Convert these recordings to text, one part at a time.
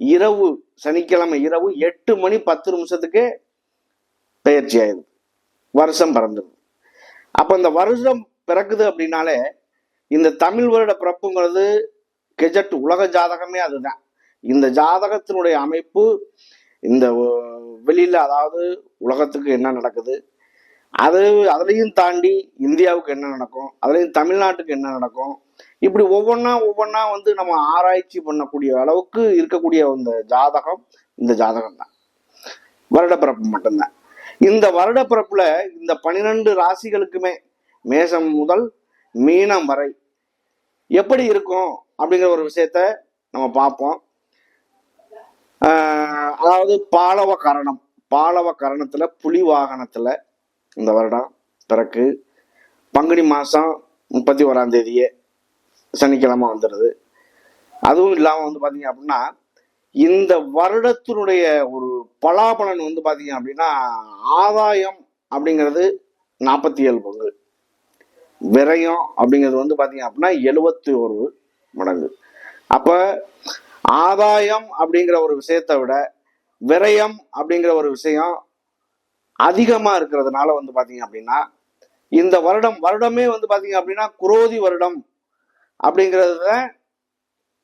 இரவு சனிக்கிழமை இரவு எட்டு மணி பத்து நிமிஷத்துக்கு பயிற்சி ஆயிடுது வருஷம் பிறந்துருது அப்போ இந்த வருஷம் பிறக்குது அப்படின்னாலே இந்த தமிழ் வருட பிறப்புங்கிறது கெஜட் உலக ஜாதகமே அதுதான். இந்த ஜாதகத்தினுடைய அமைப்பு இந்த வெளியில் அதாவது உலகத்துக்கு என்ன நடக்குது அது அதுலேயும் தாண்டி இந்தியாவுக்கு என்ன நடக்கும் அதுலேயும் தமிழ்நாட்டுக்கு என்ன நடக்கும் இப்படி ஒவ்வொன்றா ஒவ்வொன்றா வந்து நம்ம ஆராய்ச்சி பண்ணக்கூடிய அளவுக்கு இருக்கக்கூடிய இந்த ஜாதகம் இந்த ஜாதகம் தான் வருடப்பிறப்பு மட்டும்தான். இந்த வருடப்பிறப்புல இந்த பனிரெண்டு ராசிகளுக்குமே மேசம் முதல் மீனம் வரை எப்படி இருக்கும் அப்படிங்கிற ஒரு விஷயத்த நம்ம பார்ப்போம். ஆஹ் அதாவது பாலவ கரணம். பாலவ கரணத்துல புலி வாகனத்துல இந்த வருடம் பிறக்கு பங்குனி மாசம் முப்பத்தி ஓராம் தேதியே சனிக்கிழமை வந்துடுது. அதுவும் இல்லாமல் வந்து பார்த்தீங்க அப்படின்னா இந்த வருடத்தினுடைய ஒரு பலாபலன் வந்து பார்த்தீங்க அப்படின்னா ஆதாயம் அப்படிங்கிறது நாற்பத்தி ஏழு பங்கு. விரயம் அப்படிங்கிறது வந்து பார்த்தீங்க அப்படின்னா எழுபத்தி ஒரு மடங்கு. அப்போ ஆதாயம் அப்படிங்கிற ஒரு விஷயத்தை விட விரயம் அப்படிங்கிற ஒரு விஷயம் அதிகமாக இருக்கிறதுனால வந்து பார்த்தீங்க அப்படின்னா இந்த வருடம் வருடமே வந்து பார்த்தீங்க அப்படின்னா குரோதி வருடம் அப்படிங்கிறது தான்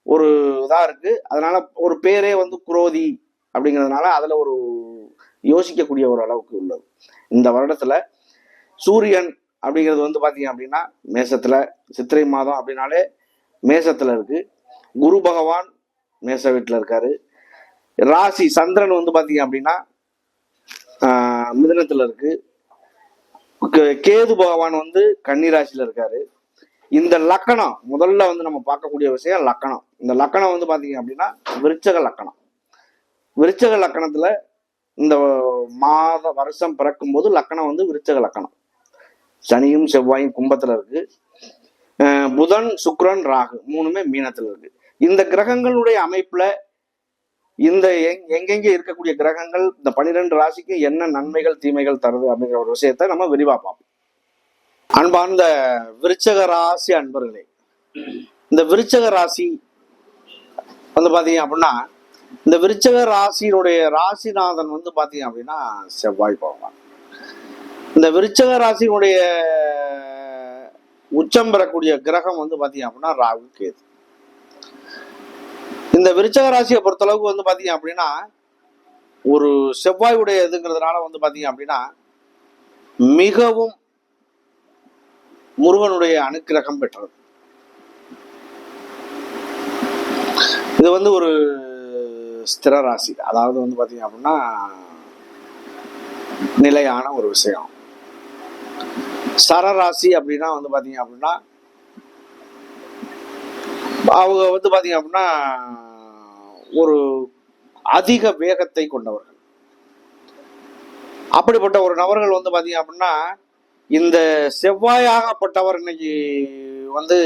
ஒரு இதாக இருக்கு. அதனால ஒரு பேரே வந்து குரோதி அப்படிங்கிறதுனால அதில் ஒரு யோசிக்கக்கூடிய ஒரு அளவுக்கு உள்ளது. இந்த வருடத்தில் சூரியன் அப்படிங்கிறது வந்து பார்த்தீங்க அப்படின்னா மேசத்தில் சித்திரை மாதம் அப்படின்னாலே மேசத்தில் இருக்குது குரு பகவான் மேச வீட்டில் இருக்காரு. ராசி சந்திரன் வந்து பார்த்தீங்க அப்படின்னா மிதனத்தில் இருக்குது கே- கேது பகவான் வந்து கன்னிராசியில் இருக்காரு. இந்த லக்கணம் முதல்ல வந்து நம்ம பார்க்கக்கூடிய விஷயம் லக்கணம். இந்த லக்கணம் வந்து பார்த்தீங்க அப்படின்னா விருச்சக லக்கணம். விருச்சக லக்கணத்துல இந்த மாத வருஷம் பிறக்கும் போது லக்கணம் வந்து விருச்சக லக்கணம். சனியும் செவ்வாயும் கும்பத்துல இருக்கு. அஹ் புதன் சுக்ரன் ராகு மூணுமே மீனத்துல இருக்கு. இந்த கிரகங்களுடைய அமைப்புல இந்த எங்- இருக்கக்கூடிய கிரகங்கள் இந்த பனிரெண்டு ராசிக்கு என்ன நன்மைகள் தீமைகள் தருது அப்படிங்கிற ஒரு விஷயத்த நம்ம விரிவா பார்ப்போம். அன்பார்ந்த விருச்சக ராசி அன்பர்களே இந்த விருச்சக ராசி வந்து பாத்தீங்க அப்படின்னா இந்த விருச்சக ராசியினுடைய ராசிநாதன் வந்து பாத்தீங்க அப்படின்னா செவ்வாய் பகவான். இந்த விருச்சக ராசியினுடைய உச்சம் பெறக்கூடிய கிரகம் வந்து பாத்தீங்க அப்படின்னா ராகு கேது. இந்த விருச்சக ராசியை பொறுத்தளவுக்கு வந்து பாத்தீங்க அப்படின்னா ஒரு செவ்வாயுடைய இதுங்கிறதுனால வந்து பாத்தீங்க அப்படின்னா மிகவும் முருகனுடைய அனுக்கிரகம் பெற்றது. இது வந்து ஒரு ஸ்திர ராசி. அதாவது வந்து பாத்தீங்க அப்படின்னா நிலையான ஒரு விஷயம். சரராசி அப்படின்னா வந்து பாத்தீங்க அப்படின்னா அவங்க வந்து பாத்தீங்க அப்படின்னா ஒரு அதிக வேகத்தை கொண்டவர்கள். அப்படிப்பட்ட ஒரு நபர்கள் வந்து பாத்தீங்க அப்படின்னா இந்த செவ்வாயாகப்பட்டவர் இன்னைக்கு வந்து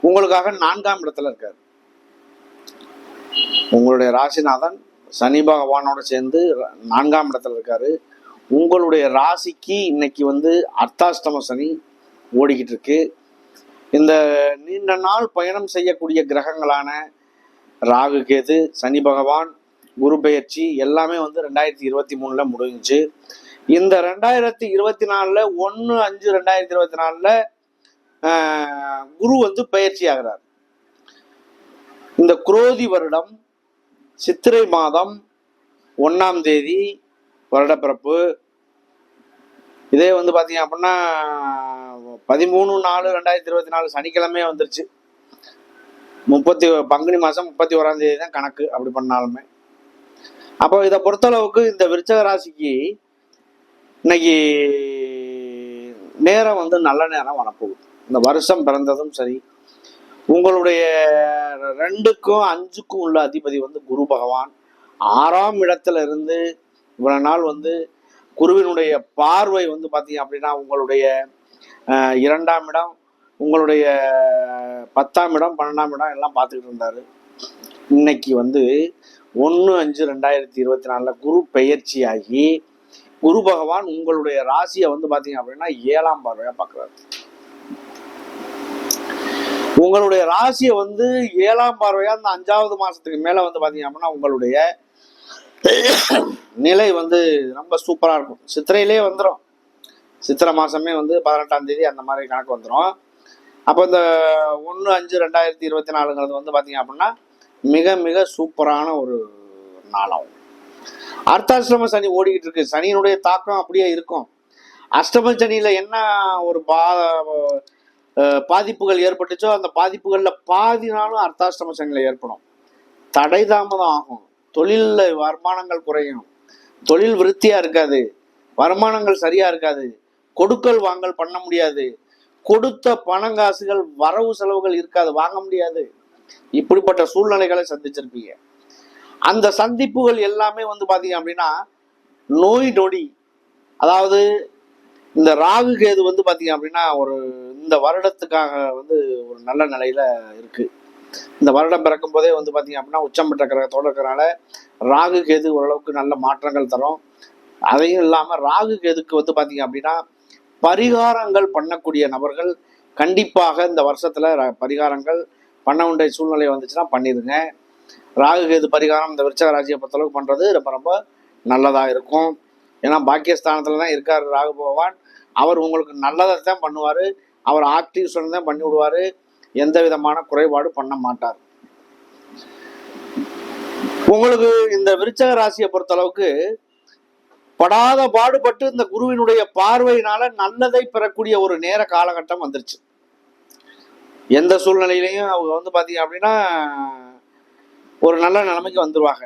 உங்களுக்காக நான்காம் இடத்துல இருக்கார். உங்களுடைய ராசிநாதன் சனி பகவானோட சேர்ந்து நான்காம் இடத்துல இருக்காரு. உங்களுடைய ராசிக்கு இன்னைக்கு வந்து அர்த்தாஷ்டம சனி ஓடிக்கிட்டு இருக்கு. இந்த நீண்ட நாள் பயணம் செய்யக்கூடிய கிரகங்களான ராகு கேது சனி பகவான் குரு பெயர்ச்சி எல்லாமே வந்து ரெண்டாயிரத்தி இருபத்தி மூணுல முடிஞ்சுச்சு. இந்த ரெண்டாயிரத்தி இருபத்தி நாலுல ஒன்று அஞ்சு ரெண்டாயிரத்தி இருபத்தி நாலுல குரு வந்து பயிற்சி ஆகிறார் இந்த குரோதி வருடம் சித்திரை மாதம் ஒன்றாம் தேதி வருடப்பிறப்பு. இதே வந்து பார்த்தீங்க அப்படின்னா பதிமூணு நாலு ரெண்டாயிரத்தி இருபத்தி நாலு சனிக்கிழமையே வந்துருச்சு. முப்பத்தி பங்குனி மாதம் முப்பத்தி ஓராம் தேதி தான் கணக்கு அப்படி பண்ணாலுமே. அப்போ இதை பொறுத்தளவுக்கு இந்த விருச்சக ராசிக்கு இன்னைக்கு நேரம் வந்து நல்ல நேரம் வரப்போகுது. இந்த வருஷம் பிறந்ததும் சரி உங்களுடைய ரெண்டுக்கும் அஞ்சுக்கும் உள்ள அதிபதி வந்து குரு பகவான். ஆறாம் இடத்துல இருந்து இவ்வளவு நாள் வந்து குருவினுடைய பார்வை வந்து பார்த்தீங்க அப்படின்னா உங்களுடைய இரண்டாம் இடம் உங்களுடைய பத்தாம் இடம் பன்னெண்டாம் இடம் எல்லாம் பார்த்துக்கிட்டு இருந்தாரு. இன்னைக்கு வந்து ஒன்று அஞ்சு ரெண்டாயிரத்தி இருபத்தி நாலில் குரு பெயர்ச்சி ஆகி குரு பகவான் உங்களுடைய ராசியை வந்து பார்த்தீங்க அப்படின்னா ஏழாம் பார்வையாக பார்க்குறாரு உங்களுடைய ராசியை வந்து ஏழாம் பார்வையா இந்த அஞ்சாவது மாசத்துக்கு மேல வந்து பாத்தீங்க அப்படின்னா உங்களுடைய நிலை வந்து ரொம்ப சூப்பரா இருக்கும். சித்திரையிலே வந்துடும் சித்திரை மாசமே வந்து பதினெட்டாம் தேதி அந்த மாதிரி கணக்கு வந்துடும் அப்போ இந்த ஒன்று அஞ்சு ரெண்டாயிரத்தி இருபத்தி நாலுங்கிறது வந்து பார்த்தீங்க அப்படின்னா மிக மிக சூப்பரான ஒரு நாளாகும். அர்த்தாசிரம சனி ஓடிக்கிட்டு இருக்கு சனியினுடைய தாக்கம் அப்படியே இருக்கும். அஷ்டம சனியில என்ன ஒரு பா பாதிப்புகள் ஏற்பட்டுச்சோ அந்த பாதிப்புகள்ல பாதி நாளும் அர்த்தாஷ்டம சனியில ஏற்படும். தடை தாமதம் ஆகும். தொழில்ல வருமானங்கள் குறையும். தொழில் விருத்தியா இருக்காது. வருமானங்கள் சரியா இருக்காது. கொடுக்கல் வாங்கல் பண்ண முடியாது. கொடுத்த பணங்காசுகள் வரவு செலவுகள் இருக்காது. வாங்க முடியாது. இப்படிப்பட்ட சூழ்நிலைகளை சந்திச்சிருப்பீங்க. அந்த சந்திப்புகள் எல்லாமே வந்து பார்த்தீங்க அப்படின்னா நோய் நொடி. அதாவது இந்த ராகு கேது வந்து பார்த்தீங்க அப்படின்னா ஒரு இந்த வருடத்துக்காக வந்து ஒரு நல்ல நிலையில இருக்கு. இந்த வருடம் பிறக்கும் போதே வந்து பார்த்தீங்க அப்படின்னா உச்சம் பெற்ற கிரகத்தோடு இருக்கிறனால ராகு கேது ஓரளவுக்கு நல்ல மாற்றங்கள் தரும். அதையும் இல்லாமல் ராகு கேதுக்கு வந்து பார்த்தீங்க அப்படின்னா பரிகாரங்கள் பண்ணக்கூடிய நபர்கள் கண்டிப்பாக இந்த வருஷத்தில் ர- பரிகாரங்கள் பண்ண வேண்டிய சூழ்நிலை வந்துச்சுன்னா பண்ணிடுங்க ராகு கேது பரிகாரம் இந்த விருச்சக ராசியை பொறுத்தளவுக்கு பண்ணுறது ரொம்ப ரொம்ப நல்லதாக இருக்கும். ஏன்னா பாக்கியஸ்தானத்தில் தான் இருக்கார் ராகு பகவான். அவர் உங்களுக்கு நல்லதை தான் பண்ணுவார். அவர் ஆக்டிவ் தான் பண்ணி விடுவார். எந்த விதமான குறைபாடு பண்ண மாட்டார். உங்களுக்கு இந்த விருச்சக ராசியை பொறுத்தளவுக்கு படாத பாடுபட்டு இந்த குருவினுடைய பார்வையினால நல்லதை பெறக்கூடிய ஒரு நேர காலகட்டம் வந்துருச்சு. எந்த சூழ்நிலையிலையும் அவங்க வந்து பார்த்தீங்க அப்படின்னா ஒரு நல்ல நிலைமைக்கு வந்துருவாங்க.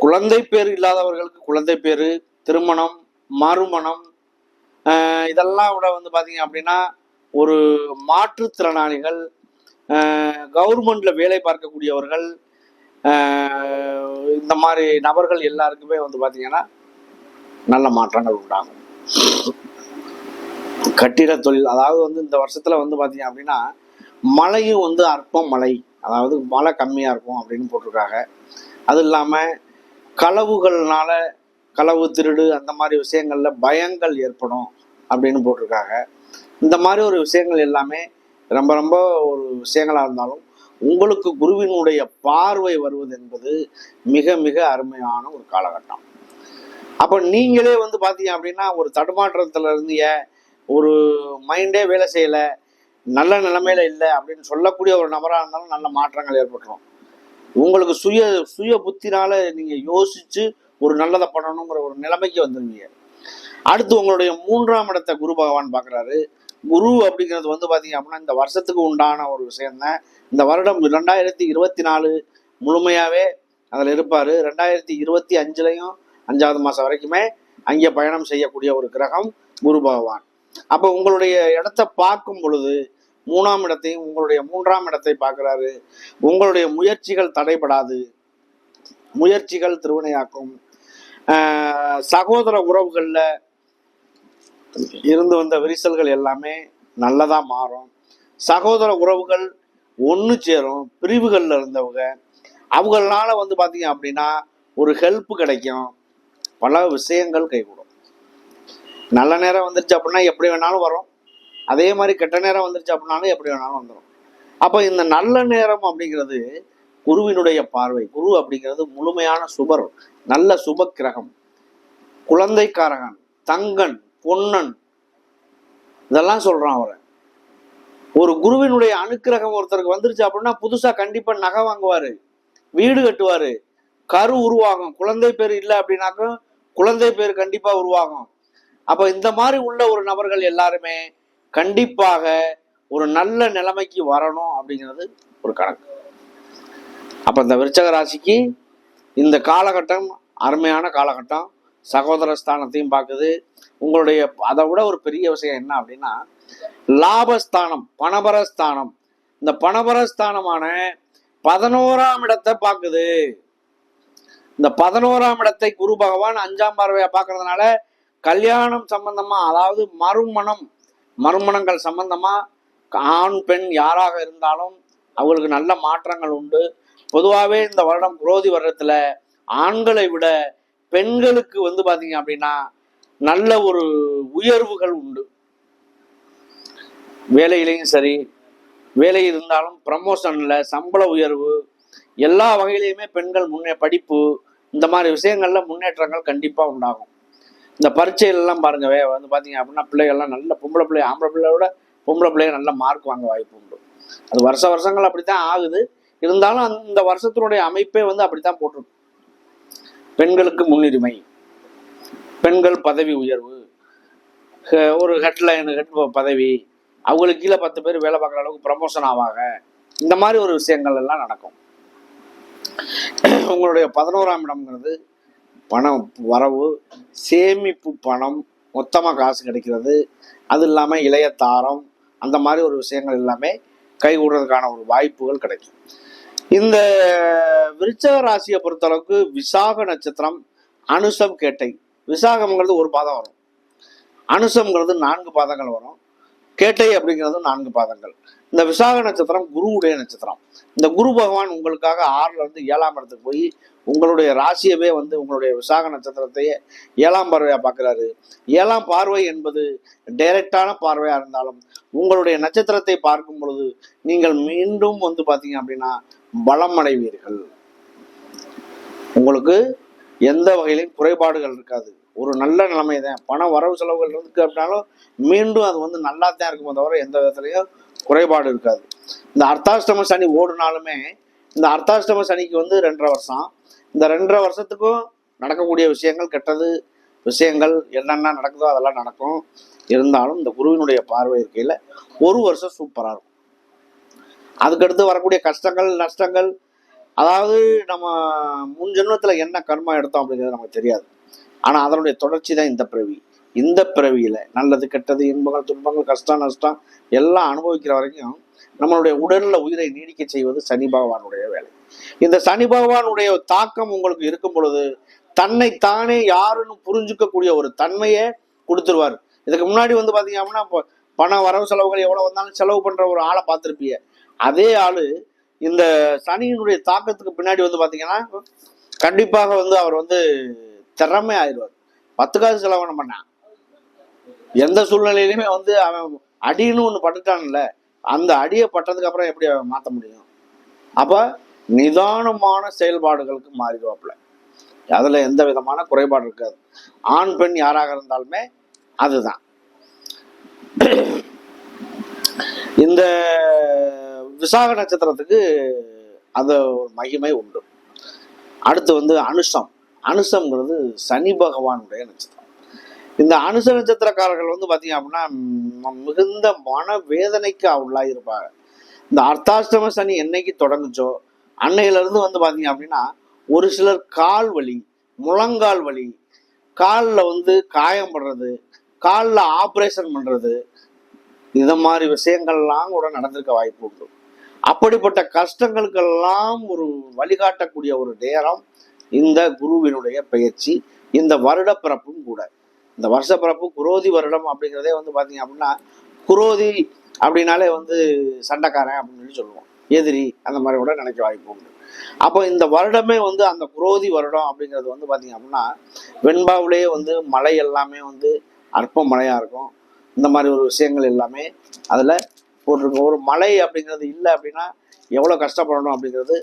குழந்தை பேர் இல்லாதவர்களுக்கு குழந்தை பேர் திருமணம் மறுமணம் இதெல்லாம் விட வந்து பார்த்தீங்க அப்படின்னா ஒரு மாற்றுத்திறனாளிகள் கவர்மெண்ட்ல வேலை பார்க்கக்கூடியவர்கள் இந்த மாதிரி நபர்கள் எல்லாருக்குமே வந்து பார்த்தீங்கன்னா நல்ல மாற்றங்கள் உண்டாகும். கட்டிட தொழில் அதாவது வந்து இந்த வருஷத்துல வந்து பார்த்தீங்க அப்படின்னா மழையும் வந்து அற்பம் மழை. அதாவது மழை கம்மியாக இருக்கும் அப்படின்னு போட்டிருக்காங்க. அது இல்லாமல் களவுகள்னால களவு திருடு அந்த மாதிரி விஷயங்களில் பயங்கள் ஏற்படும் அப்படின்னு போட்டிருக்காங்க. இந்த மாதிரி ஒரு விஷயங்கள் எல்லாமே ரொம்ப ரொம்ப ஒரு விஷயங்களாக இருந்தாலும் உங்களுக்கு குருவினுடைய பார்வை வருவது என்பது மிக மிக அருமையான ஒரு காலகட்டம். அப்போ நீங்களே வந்து பார்த்தீங்க அப்படின்னா ஒரு தடுமாற்றத்தில் இருந்தீங்க ஒரு மைண்டே வேலை செய்யல நல்ல நிலைமையில இல்லை அப்படின்னு சொல்லக்கூடிய ஒரு நபராக இருந்தாலும் நல்ல மாற்றங்கள் ஏற்பட்டுரும். உங்களுக்கு சுய சுய புத்தினால நீங்க யோசிச்சு ஒரு நல்லதை பண்ணணுங்கிற ஒரு நிலைமைக்கு வந்துருவீங்க. அடுத்து உங்களுடைய மூன்றாம் இடத்த குரு பகவான் பார்க்குறாரு. குரு அப்படிங்கிறது வந்து பார்த்தீங்க அப்படின்னா இந்த வருஷத்துக்கு உண்டான ஒரு விஷயம்தான். இந்த வருடம் ரெண்டாயிரத்தி இருபத்தி நாலு முழுமையாகவே அதில் இருப்பார். ரெண்டாயிரத்தி இருபத்தி அஞ்சுலையும் அஞ்சாவது மாதம் வரைக்குமே அங்கே பயணம் செய்யக்கூடிய ஒரு கிரகம் குரு பகவான். அப்போ உங்களுடைய இடத்த பார்க்கும் பொழுது மூணாம் இடத்தையும் உங்களுடைய மூன்றாம் இடத்தை பார்க்குறாரு. உங்களுடைய முயற்சிகள் தடைபடாது. முயற்சிகள் திருவினையாக்கும். ஆஹ் சகோதர உறவுகளில் இருந்து வந்த விரிசல்கள் எல்லாமே நல்லதா மாறும். சகோதர உறவுகள் ஒன்று சேரும் பிரிவுகளில் இருந்தவங்க அவங்களால வந்து பார்த்தீங்க அப்படின்னா ஒரு ஹெல்ப் கிடைக்கும். பல விஷயங்கள் கைகூடும். நல்ல நேரம் வந்துருச்சு அப்படின்னா எப்படி வேணாலும் வரும். அதே மாதிரி கெட்ட நேரம் வந்துருச்சு அப்படின்னாலும் எப்படி வேணாலும் வந்துடும் அப்போ இந்த நல்ல நேரம் அப்படிங்கிறது குருவினுடைய பார்வை. குரு அப்படிங்கிறது முழுமையான சுபர். நல்ல சுப கிரகம் குழந்தைக்காரகன் தங்கன் பொன்னன். இதெல்லாம் சொல்கிறான் அவரை ஒரு குருவினுடைய அனுக்கிரகம் ஒருத்தருக்கு வந்துருச்சு அப்படின்னா புதுசாக கண்டிப்பாக நகை வாங்குவார். வீடு கட்டுவார். கரு உருவாகும். குழந்தை பேர் இல்லை அப்படின்னாக்கும் குழந்தை பேர் கண்டிப்பாக உருவாகும். அப்போ இந்த மாதிரி உள்ள ஒரு நபர்கள் எல்லாருமே கண்டிப்பாக ஒரு நல்ல நிலைமைக்கு வரணும் அப்படிங்கிறது ஒரு கணக்கு. அப்போ இந்த விருச்சக ராசிக்கு இந்த காலகட்டம் அருமையான காலகட்டம். சகோதர ஸ்தானத்தையும் பார்க்குது. உங்களுடைய அதை விட ஒரு பெரிய விஷயம் என்ன அப்படின்னா லாபஸ்தானம் பணபரஸ்தானம். இந்த பணபரஸ்தானமான பதினோராம் இடத்தை பார்க்குது. இந்த பதினோராம் இடத்தை குரு பகவான் அஞ்சாம் பார்வையை பார்க்கறதுனால கல்யாணம் சம்பந்தமா அதாவது மறுமணம் மறுமணங்கள் சம்பந்தமா ஆண் பெண் யாராக இருந்தாலும் அவங்களுக்கு நல்ல மாற்றங்கள் உண்டு. பொதுவாகவே இந்த வருடம் குரோதி வருடத்துல ஆண்களை விட பெண்களுக்கு வந்து பாத்தீங்க அப்படின்னா நல்ல ஒரு உயர்வுகள் உண்டு. வேலையிலையும் சரி வேலை இருந்தாலும் ப்ரமோஷன்ல சம்பள உயர்வு எல்லா வகையிலையுமே பெண்கள் முன்னே படிப்பு இந்த மாதிரி விஷயங்கள்ல முன்னேற்றங்கள் கண்டிப்பா உண்டாகும். இந்த பரீட்சையிலலாம் பாருங்க வந்து பார்த்தீங்க அப்படின்னா பிள்ளைகள்லாம் நல்ல பொம்பளை பிள்ளை ஆம்பளை பிள்ளையோட பொம்பளை பிள்ளைங்க நல்ல மார்க் வாங்க வாய்ப்பு உண்டு. அது வருஷ வருஷங்கள் அப்படித்தான் ஆகுது. இருந்தாலும் அந்த இந்த வருஷத்தினுடைய அமைப்பே வந்து அப்படித்தான் போட்டிருக்கு. பெண்களுக்கு முன்னுரிமை பெண்கள் பதவி உயர்வு ஒரு ஹெட்லைன் ஹெட் பதவி அவங்களுக்கு கீழே பத்து பேர் வேலை பார்க்குற அளவுக்கு ப்ரமோஷன் ஆவாங்க. இந்த மாதிரி ஒரு விஷயங்கள் எல்லாம் நடக்கும். உங்களுடைய பதினோராம் இடம்ங்கிறது பணம் வரவு சேமிப்பு பணம் மொத்தமாக காசு கிடைக்கிறது. அது இல்லாமல் இளைய தாரம் அந்த மாதிரி ஒரு விஷயங்கள் எல்லாமே கைகூடுறதுக்கான ஒரு வாய்ப்புகள் கிடைக்கும். இந்த விருச்சக ராசியை பொறுத்தளவுக்கு விசாக நட்சத்திரம் அனுசம் கேட்டை. விசாகம்ங்கிறது ஒரு பாதம் வரும். அனுசம்ங்கிறது நான்கு பாதங்கள் வரும். கேட்டை அப்படிங்கிறது நான்கு பாதங்கள். இந்த விசாக நட்சத்திரம் குருவுடைய நட்சத்திரம். இந்த குரு பகவான் உங்களுக்காக ஆறுல இருந்து ஏழாம் இடத்துக்கு போய் உங்களுடைய ராசியவே வந்து உங்களுடைய விசாக நட்சத்திரத்தையே ஏழாம் பார்வையா பார்க்கிறாரு. ஏழாம் பார்வை என்பது டைரக்டான பார்வையா இருந்தாலும் உங்களுடைய நட்சத்திரத்தை பார்க்கும் பொழுது நீங்கள் மீண்டும் வந்து பார்த்தீங்க அப்படின்னா பலம் அடைவீர்கள். உங்களுக்கு எந்த வகையிலையும் குறைபாடுகள் இருக்காது. ஒரு நல்ல நிலைமை தான் பணம் வரவு செலவுகள் இருக்கு அப்படின்னாலும் மீண்டும் அது வந்து நல்லா தான் இருக்குமே தவிர எந்த விதத்துலையும் குறைபாடு இருக்காது. இந்த அர்த்தாஷ்டம சனி ஓடுனாலுமே இந்த அர்த்தாஷ்டம சனிக்கு வந்து ரெண்டரை வருஷம். இந்த ரெண்டரை வருஷத்துக்கும் நடக்கக்கூடிய விஷயங்கள் கெட்டது விஷயங்கள் என்னென்ன நடக்குதோ அதெல்லாம் நடக்கும். இருந்தாலும் இந்த குருவினுடைய பார்வை இருக்கையில் ஒரு வருஷம் சூப்பராக இருக்கும். அதுக்கடுத்து வரக்கூடிய கஷ்டங்கள் நஷ்டங்கள் அதாவது நம்ம முன் ஜென்மத்தில் என்ன கர்மா எடுத்தோம் அப்படிங்கிறது நமக்கு தெரியாது. ஆனால் அதனுடைய தொடர்ச்சி தான் இந்த பிறவி. இந்த பிறவியில் நல்லது கெட்டது இன்பங்கள் துன்பங்கள் கஷ்டம் நஷ்டம் எல்லாம் அனுபவிக்கிற வரைக்கும் நம்மளுடைய உடலில் உயிரை நீடிக்க செய்வது சனி பகவானுடைய வேலை. இந்த சனி பகவானுடைய தாக்கம் உங்களுக்கு இருக்கும் பொழுது தன்னை தானே யாருன்னு புரிஞ்சுக்கக்கூடிய ஒரு தன்மையை கொடுத்துருவார். இதுக்கு முன்னாடி வந்து பார்த்தீங்க அப்படின்னா இப்போ பணம் வரவு செலவுகள் எவ்வளோ வந்தாலும் செலவு பண்ணுற ஒரு ஆளை பார்த்துருப்பீங்க. அதே ஆள் இந்த சனியினுடைய தாக்கத்துக்கு பின்னாடி வந்து பார்த்தீங்கன்னா கண்டிப்பாக வந்து அவர் வந்து திறமை ஆயிடுவார் பத்து காசு செலவு பண்ணான் எந்த சூழ்நிலையிலுமே வந்து அவன் அடின்னு ஒன்று பட்டுட்டான்ல அந்த அடியை பட்டதுக்கு அப்புறம் எப்படி அவன் மாற்ற முடியும்? அப்போ நிதானமான செயல்பாடுகளுக்கு மாறிடுவாப்புல. அதில் எந்த விதமான குறைபாடு இருக்காது. ஆண் பெண் யாராக இருந்தாலுமே அதுதான். இந்த விசாக நட்சத்திரத்துக்கு அது ஒரு மகிமை உண்டு. அடுத்து வந்து அனுஷம். அனுசம்ங்கிறது சனி பகவானுடைய நட்சத்திரம். இந்த அனுச நட்சத்திரக்காரர்கள் வந்து பார்த்தீங்க அப்படின்னா மிகுந்த மன வேதனைக்கு உள்ளாகி இருப்பாங்க. இந்த அர்த்தாஷ்டம சனி என்னைக்கு தொடங்குச்சோ அன்னையில இருந்து வந்து பார்த்தீங்க அப்படின்னா ஒரு சிலர் கால் வலி முழங்கால் வலி காலில் வந்து காயம் படுறது காலில் ஆப்ரேஷன் பண்ணுறது இந்த மாதிரி விஷயங்கள்லாம் கூட நடந்திருக்க வாய்ப்பு உண்டு. அப்படிப்பட்ட கஷ்டங்களுக்கெல்லாம் ஒரு வழிகாட்டக்கூடிய ஒரு நேரம் இந்த குருவினுடைய பயிற்சி இந்த வருடப்பிறப்பும் கூட. இந்த வருஷப்பிறப்பு குரோதி வருடம் அப்படிங்கிறதே வந்து பார்த்தீங்க அப்படின்னா குரோதி அப்படின்னாலே வந்து சண்டைக்காரன் அப்படின்னு சொல்லி சொல்லுவோம். எதிரி அந்த மாதிரி கூட நினைக்க வாய்ப்பு உண்டு. அப்போ இந்த வருடமே வந்து அந்த குரோதி வருடம் அப்படிங்கிறது வந்து பார்த்தீங்க அப்படின்னா வெண்பாவிலேயே வந்து மழை எல்லாமே வந்து அற்ப மழையாக இருக்கும். இந்த மாதிரி ஒரு விஷயங்கள் எல்லாமே அதில் போட்டிருக்கும். ஒரு மழை அப்படிங்கிறது இல்லை அப்படின்னா எவ்வளோ கஷ்டப்படணும் அப்படிங்கிறது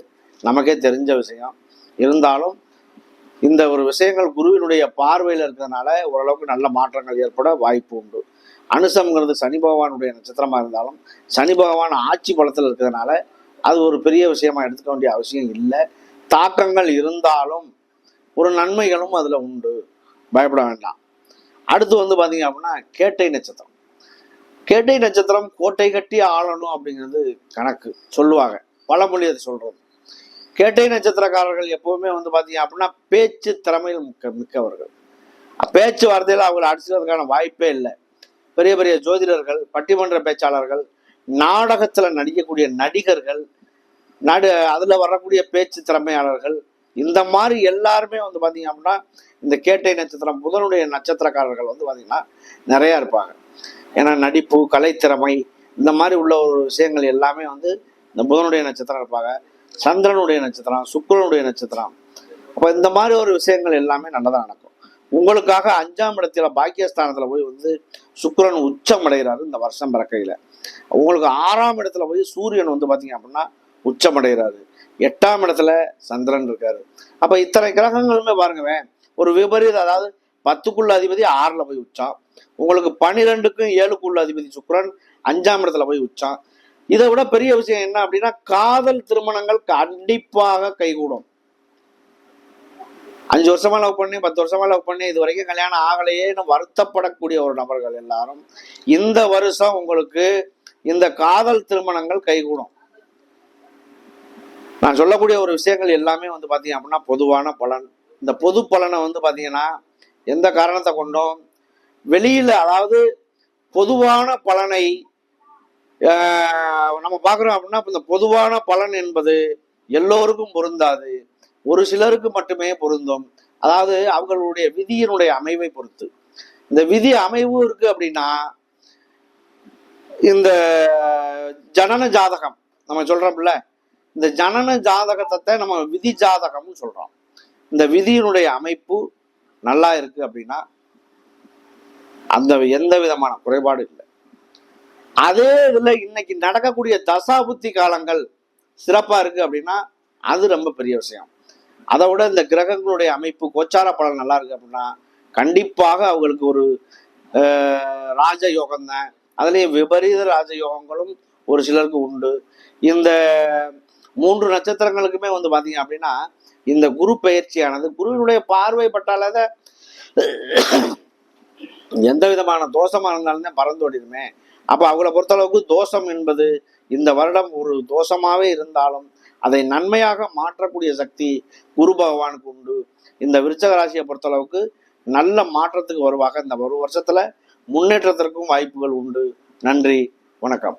நமக்கே தெரிஞ்ச விஷயம். இருந்தாலும் இந்த ஒரு விஷயங்கள் குருவினுடைய பார்வையில் இருக்கிறதுனால ஓரளவுக்கு நல்ல மாற்றங்கள் ஏற்பட வாய்ப்பு உண்டு. அனுசம்ங்கிறது சனி பகவானுடைய நட்சத்திரமாக இருந்தாலும் சனி பகவான் ஆட்சி பலத்தில் இருக்கிறதுனால அது ஒரு பெரிய விஷயமா எடுத்துக்க வேண்டிய அவசியம் இல்லை. தாக்கங்கள் இருந்தாலும் ஒரு நன்மைகளும் அதில் உண்டு. பயப்பட வேண்டாம். அடுத்து வந்து பார்த்தீங்க அப்படின்னா கேட்டை நட்சத்திரம். கேட்டை நட்சத்திரம் கோட்டை கட்டி ஆளணும் அப்படிங்கிறது கணக்கு. சொல்லுவாங்க. பழமொழி அது சொல்கிறது கேட்டை நட்சத்திரக்காரர்கள் எப்பவுமே வந்து பார்த்தீங்க அப்படின்னா பேச்சு திறமையில் மிக்க மிக்கவர்கள். பேச்சு வார்த்தையில் அவங்களை அடிச்சுக்கிறதுக்கான வாய்ப்பே இல்லை. பெரிய பெரிய ஜோதிடர்கள் பட்டிமன்ற பேச்சாளர்கள் நாடகத்தில் நடிக்கக்கூடிய நடிகர்கள் நடு அதில் வரக்கூடிய பேச்சு திறமையாளர்கள் இந்த மாதிரி எல்லாருமே வந்து பார்த்தீங்க அப்படின்னா இந்த கேட்டை நட்சத்திரம் புதனுடைய நட்சத்திரக்காரர்கள் வந்து பார்த்தீங்கன்னா நிறையா இருப்பாங்க. ஏன்னா நடிப்பு கலைத்திறமை இந்த மாதிரி உள்ள ஒரு விஷயங்கள் எல்லாமே வந்து இந்த புதனுடைய நட்சத்திரம் இருப்பாங்க. சந்திரனுடைய நட்சத்திரம் சுக்கரனுடைய நட்சத்திரம். அப்போ இந்த மாதிரி ஒரு விஷயங்கள் எல்லாமே நல்லதாக நடக்கும். உங்களுக்காக அஞ்சாம் இடத்துல பாக்கியஸ்தானத்தில் போய் வந்து சுக்கரன் உச்சம் அடைகிறாரு இந்த வருஷம் பிறக்கையில். உங்களுக்கு ஆறாம் இடத்துல போய் சூரியன் வந்து பார்த்தீங்க அப்படின்னா உச்சம் அடைகிறாரு. எட்டாம் இடத்துல சந்திரன் இருக்காரு. அப்போ இத்தனை கிரகங்களுமே பாருங்கவேன் ஒரு விபரீத அதாவது பத்துக்குள்ள அதிபதி ஆறில் போய் உச்சான். உங்களுக்கு பனிரெண்டுக்கும் ஏழுக்குள்ள அதிபதி சுக்கரன் அஞ்சாம் இடத்துல போய் உச்சான். இதை விட பெரிய விஷயம் என்ன அப்படின்னா காதல் திருமணங்கள் கண்டிப்பாக கைகூடும். அஞ்சு வருஷமா லவ் பண்ணி பத்து வருஷமா லவ் பண்ணி இது வரைக்கும் கல்யாணம் ஆகலையேன்னு வருத்தப்படக்கூடிய ஒரு நபர்கள் எல்லாரும் இந்த வருஷம் உங்களுக்கு இந்த காதல் திருமணங்கள் கைகூடும். நான் சொல்லக்கூடிய ஒரு விஷயங்கள் எல்லாமே வந்து பார்த்தீங்க அப்படின்னா பொதுவான பலன். இந்த பொது பலனை வந்து பார்த்தீங்கன்னா எந்த காரணத்தை கொண்டும் வெளியில அதாவது பொதுவான பலனை நம்ம பார்க்குறோம் அப்படின்னா இந்த பொதுவான பலன் என்பது எல்லோருக்கும் பொருந்தாது. ஒரு சிலருக்கு மட்டுமே பொருந்தும். அதாவது அவங்களுடைய விதியினுடைய அமைவை பொறுத்து. இந்த விதி அமைவு இருக்கு அப்படின்னா இந்த ஜனன ஜாதகம் நம்ம சொல்றோம்ல இந்த ஜனன ஜாதகத்தை நம்ம விதி ஜாதகம்னு சொல்றோம். இந்த விதியினுடைய அமைப்பு நல்லா இருக்கு அப்படின்னா அந்த எந்த விதமான குறைபாடு இல்லை. அதே இதுல இன்னைக்கு நடக்கக்கூடிய தசாபுத்தி காலங்கள் சிறப்பா இருக்கு அப்படின்னா அது ரொம்ப பெரிய விஷயம். அதை விட இந்த கிரகங்களுடைய அமைப்பு கோச்சார பலன் நல்லா இருக்கு அப்படின்னா கண்டிப்பாக அவங்களுக்கு ஒரு ராஜ ராஜயோகம் தான். அதுலேயும் விபரீத ராஜயோகங்களும் ஒரு சிலருக்கு உண்டு. இந்த மூன்று நட்சத்திரங்களுக்குமே வந்து பார்த்தீங்க அப்படின்னா இந்த குரு பயிற்சியானது குருவினுடைய பார்வை பட்டாலே எந்த விதமான தோஷமா இருந்தாலுமே பறந்து ஓடிடுமே. அப்போ அவங்கள பொறுத்தளவுக்கு தோஷம் என்பது இந்த வருடம் ஒரு தோஷமாகவே இருந்தாலும் அதை நன்மையாக மாற்றக்கூடிய சக்தி குரு பகவானுக்கு உண்டு. இந்த விருச்சக ராசியை பொறுத்தளவுக்கு நல்ல மாற்றத்துக்கு வருவாக இந்த ஒரு வருஷத்துல முன்னேற்றத்திற்கும் வாய்ப்புகள் உண்டு. நன்றி வணக்கம்.